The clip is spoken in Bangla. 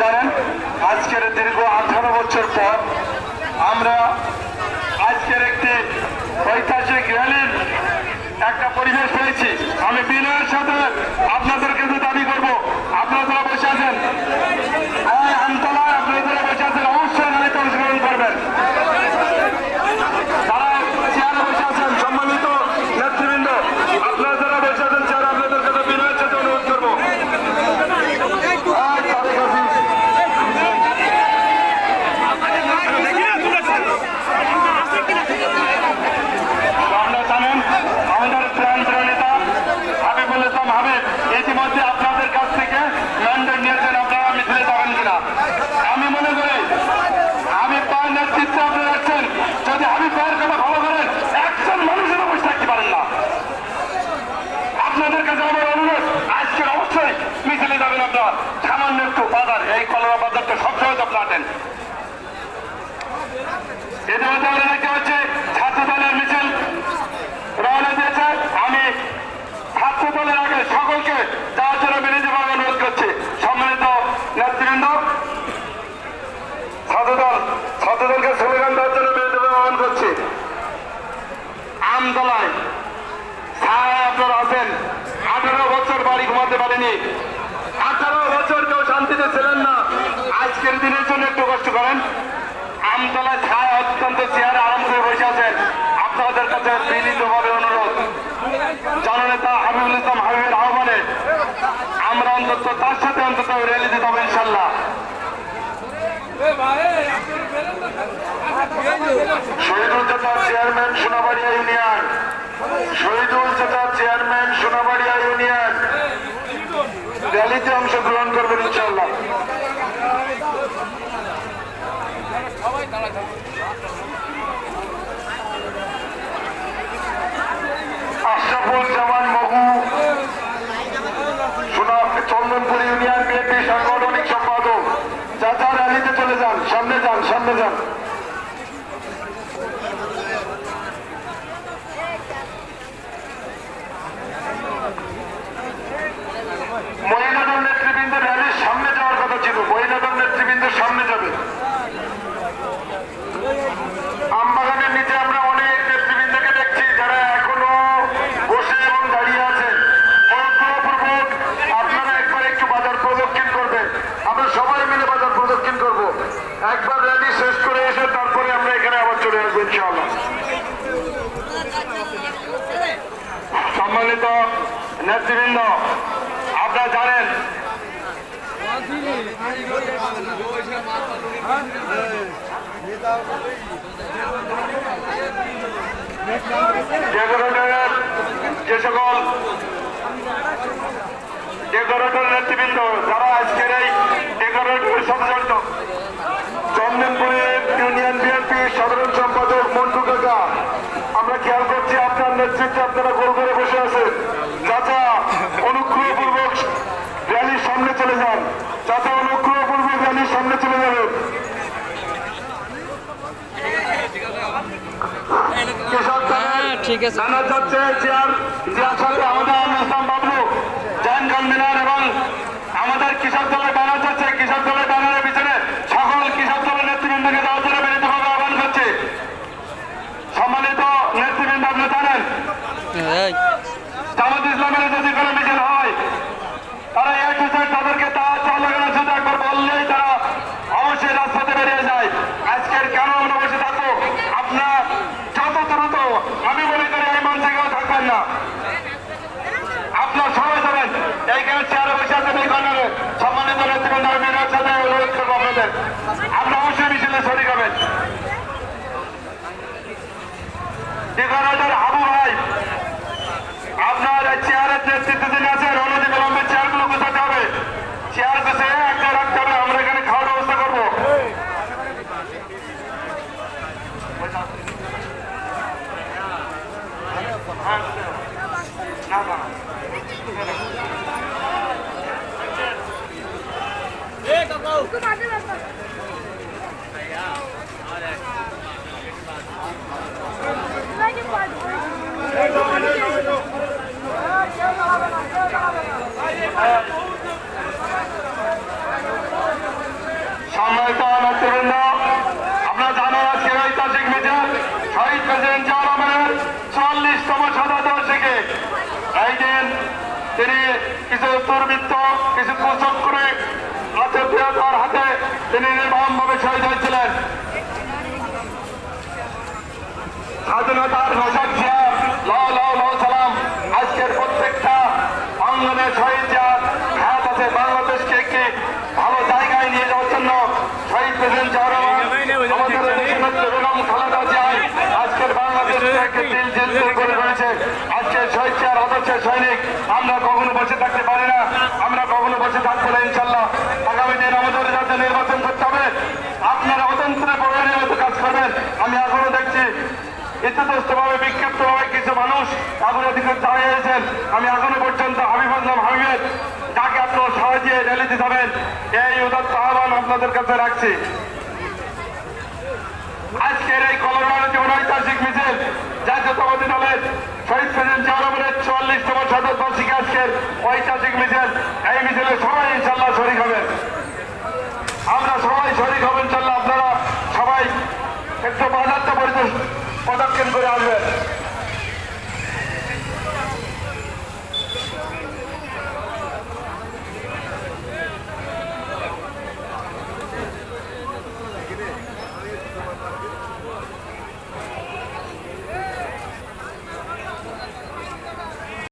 জানেন, আজকের দীর্ঘ আঠারো বছর পর আমরা আজকের একটি ঐতিহাসিক র্যালির একটা পরিবেশ পেয়েছি। আমি বিনয়ের সাথে আপনাদের কাছে দাবি করব আপনারা যারা বসে আছেন এই আমতলায় আপনারা যারা বসে আছেন অবশ্যই র্যালিতে অংশগ্রহণ করবেন যারা চেয়ারে বসে আছেন সম্মানিত নেতৃবৃন্দ আপনারা যারা বসে আছেন চেয়ারে আপনাদের কাছে বিনয়ের সাথে অনুরোধ করব এই তারেক হাসিন আপনারা জানেন আমাদের প্রাণ নেতা হাবিবুল ইসলাম হাবিব ইতিমধ্যে আপনাদের কাছ থেকে ম্যান্ডেট নিয়েছেন আপনারা মিছিলে যাবেন কিনা আমি মনে করি হাবিব পায়ের নেতৃত্বে আপনারা রাখছেন যদি হাবিব পায়ের কথা ভালো করেন একজন মানুষের বসে থাকতে পারেন না আপনাদের কাছে আমার অনুরোধ অবশ্যই মিছিলে সামান্য একটু বাজার এই কলরা বাজারটা সবসময় তো আপনারা আটেন আমরা দেখতে পাচ্ছি ছাত্র দলের মিছিল রওনা দিয়েছে আমি ছাত্র দলের আগে সকলকে যাওয়ার জন্য বিরোধী ভাবে অনুরোধ করছি সম্মানিত নেতৃবৃন্দ ছাত্রদল ছাত্রদলকে স্লোগান দেওয়ার জন্য বিরোধী ভাবে আহ্বান করছি আমতলায় ছায় আপনারা আছেন আঠারো বছর বাড়ি ঘুমাতে পারেনি আঠারো বছর কেউ শান্তিতে ছিলেন না। আজকের দিনের জন্য একটু কষ্ট করেন। আমতলায় ছায় অত্যন্ত চেয়ারে আরাম করে বসে আছেন। আপনাদের কাছে বিনীতভাবে অনুরোধ। জননেতা হাবিবুল ইসলাম হাবিবের আহ্বানে আমরা অন্তত তার সাথে অন্তত র্যালি দিতে হবে ইনশাল্লাহ। শহীদুল চাচার চেয়ারম্যান সোনাবাড়িয়া ইউনিয়ন শহীদুল চাচার চেয়ারম্যান সোনাবাড়িয়া র্যালিতে অংশগ্রহণ করবেন ইনশাল্লাহ আশরাফুল জামান মহু র্যালিতে চলে যান সামনে যান সামনে যান মহিলাদল নেতৃবৃন্দ র্যালির সামনে যাওয়ার কথা ছিল মহিলাদল নেতৃবৃন্দ সামনে যাবে আমবাগানের নিচে আমরা অনেক নেতৃবৃন্দকে দেখছি যারা এখনও বসে এবং দাঁড়িয়ে আছেন অনুগ্রহপূর্বক আপনারা একবার একটু বাজার প্রদক্ষিণ করবেন আমরা সবাই মিলে বাজার প্রদক্ষিণ করব একবার র্যালি শেষ করে এসে তারপরে আমরা এখানে আবার চলে আসব ইনশাআল্লাহ সম্মানিত নেতৃবৃন্দ, আপনারা জানেন যে সকল ডেকোরেটর নেতৃবৃন্দ, যারা আজকের এই ডেকোরেটরের সাথে জড়িত চন্দনপুরের ইউনিয়ন বিএনপি সাধারণ সম্পাদক মন্টু কাকা আমরা খেয়াল করছি নেতৃত্বে আপনারা গোল করে বসে আছেন। চাচা অনুগ্রহপূর্বক র্যালির সামনে চলে যান। চাচা অনুগ্রহপূর্বক র্যালির সামনে চলে যাবেন। কৃষক ঠিক আছে। জানা যাচ্ছে আমাদের আমির ইসলাম বাবলু জয়েন্ট কনভেনার এবং আমাদের কৃষক দলের ব্যানার যাচ্ছে কৃষক দলের ব্যানারের পিছনে সকল কৃষক দলের নেতৃবৃন্দকে দেওয়ার জন্য বিনীতভাবে আহ্বান করছে সম্মানিত নেতৃবৃন্দ আপনি জানেন এই জামাত ইসলামের যদি কোনো মিছিল হয় তারা এ টু জেড তাদেরকে তার চাল লাগানো শুধু একবার বললেই তারা অবশ্যই রাজপথে বেরিয়ে যায় আজকের কেন আমরা বসে থাকব আপনার যত দ্রুত আমি মনে করি এই মঞ্চে কেউ থাকবেন না আপনার সবাই যাবেন এইখানে চেয়ারে বসে আছেন এই কর্নারে সম্মানিত নেতৃবৃন্দ আমি বিনয়ের সাথে অনুরোধ করব আপনাদের। আপনারা অবশ্যই মিছিলে শরিক হবেন। ডেকোরেটর ভাই, আপনার এই চেয়ারের নেতৃত্বে যিনি আছেন অনতি বিলম্বে চেয়ারগুলো গুছাতে হবে চেয়ার গুছিয়ে একটা রাখতে হবে আমরা এখানে খাওয়ার ব্যবস্থা করব না না Thank you. সম্মানিত নেতৃবৃন্দ আপনারা জানেন আজকে ঐতিহাসিক মিছিল শহীদ তিনি কিছু দুর্বৃত্ত কিছু কুচক্রে আজকের শহীদ জিয়ার হাত বাংলাদেশকে একটি ভালো জায়গায় নিয়ে যাওয়ার জন্য শহীদ প্রেসিডেন্ট জিয়া আজকের বাংলাদেশকে করে রয়েছে আজকে শহীদ জিয়ার সৈনিক আমরা কখনো বসে থাকতে পারি না আমরা কখনো বসে থাকব না ইনশাল্লাহ আগামী দিন আমাদের যাতে নির্বাচন করতে হবে আপনারা অতন্ত্রে প্রয়োজনীয় মতো কাজ করবেন আমি এখনও দেখছি ইতস্তভাবে বিক্ষিপ্তভাবে কিছু মানুষ। আগুনের দিকে দাঁড়িয়েছেন আমি এখনও পর্যন্ত হাবিব হাবিবের যাকে আপনারা সহজে র্যালিতে যাবেন এই উদাত্ত আহ্বান আপনাদের কাছে রাখছি। আজকের এই কলকাতা জীবন ঐতিহাসিক মিছিল, জাতীয়তাবাদী দলের শহীদ প্রেসিডেন্ট জিয়ারমের চুয়াল্লিশতম শতবার্ষিকী আজকের ঐতিহাসিক মিছিল। এই মিছিলে সবাই ইনশাল্লাহ শরিক হবেন। আমরা সবাই শরিক হবেন ইনশাল্লাহ আপনারা সবাই একটু বাজারটা পরিদর্শন পদক্ষেপ করে আসবেন